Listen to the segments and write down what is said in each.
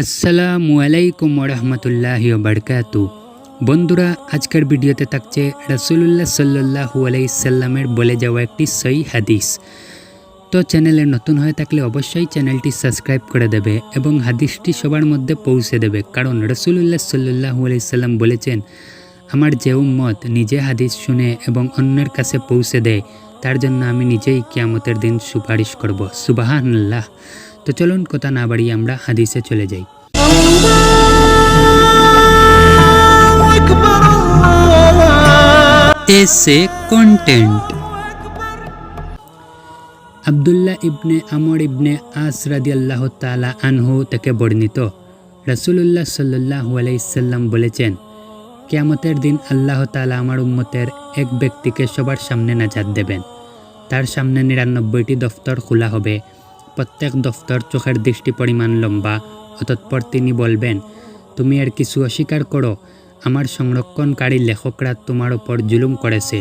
আসসালামু আলাইকুম রহমতুল্লাহি বারকাতু বন্ধুরা, আজকের ভিডিওতে থাকছে রসুল্লাহ সাল্লাহু আলাইসাল্লামের বলে যাওয়া একটি সই হাদিস। তো চ্যানেলে নতুন হয়ে থাকলে অবশ্যই চ্যানেলটি সাবস্ক্রাইব করে দেবে এবং হাদিসটি সবার মধ্যে পৌঁছে দেবে। কারণ রসুল্লাহ সাল্লাহু আলাইসাল্লাম বলেছেন, আমার যে উম্মত নিজে হাদিস শুনে এবং অন্যের কাছে পৌঁছে দেয়, তার জন্য আমি নিজেই কিয়ামতের দিন সুপারিশ করব। সুবাহান আল্লাহ তো চলুন কথা না বাড়িয়ে আমরা হাদিসে চলে যাই। আবদুল্লাহ ইবনে আমর ইবনে আস রাদিয়াল্লাহ তালা আনহু থেকে বর্ণিত রসুল্লাহ সাল্লাহ আলাইসাল্লাম বলেছেন, কেয়ামতের দিন আল্লাহ তালা আমার উম্মতের এক ব্যক্তিকে সবার সামনে নাজাত দেবেন। তার সামনে নিরানব্বইটি দফতর খোলা হবে। প্রত্যেক দফতর চোখের দৃষ্টি পরিমাণ লম্বা অতঃপর তিনি বলবেন, তুমি এর কিছু অস্বীকার করো। আমার সংরক্ষণকারী লেখকরা তোমার ওপর জুলুম করেছে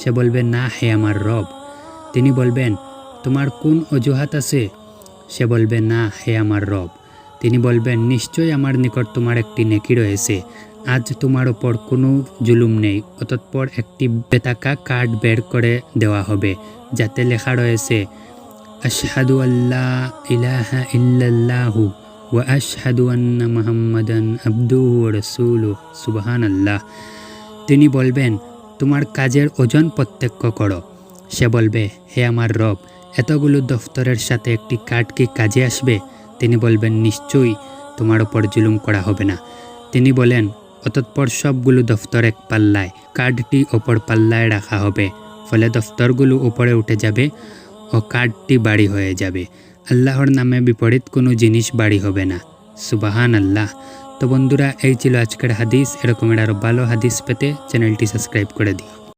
সে বলবে, না, হে আমার রব তিনি বলবেন, তোমার কোন অজুহাত আছে সে বলবে, না, হে আমার রব তিনি বলবেন, নিশ্চয়ই আমার নিকট তোমার একটি নেকি রয়েছে। আজ তোমার ওপর কোনো জুলুম নেই। অতঃপর একটি বেতাকা কার্ড বের করে দেওয়া হবে, যাতে লেখা রয়েছে আশহাদু আল্লাহ ইলাহা ইল্লাল্লাহু ওয়া আশহাদু আন্না মুহাম্মাদান আবদুহু ওয়া রাসূলুহু সুবহানাল্লাহ তিনি বলবেন, তোমার কাজের ওজন প্রত্যক্ষ করো। সে বলবে, হে আমার রব, এতগুলো দফতরের সাথে একটি কার্ড কি কাজে আসবে? তিনি বলবেন, নিশ্চয়ই, তোমার ওপর জুলুম করা হবে না। তিনি বলেন অতঃপর সবগুলো দফতর এক পাল্লায় কার্ডটি ওপর পাল্লায় রাখা হবে। ফলে দফতরগুলো উপরে উঠে যাবে ও কার্ডটি বাড়ি হয়ে যাবে। আল্লাহর নামে বিপরীত কোনো জিনিস বাড়ি হবে না। সুবাহান আল্লাহ তো বন্ধুরা, এই ছিল আজকের হাদিস। এরকমের আরও ভালো হাদিস পেতে চ্যানেলটি সাবস্ক্রাইব করে দিও।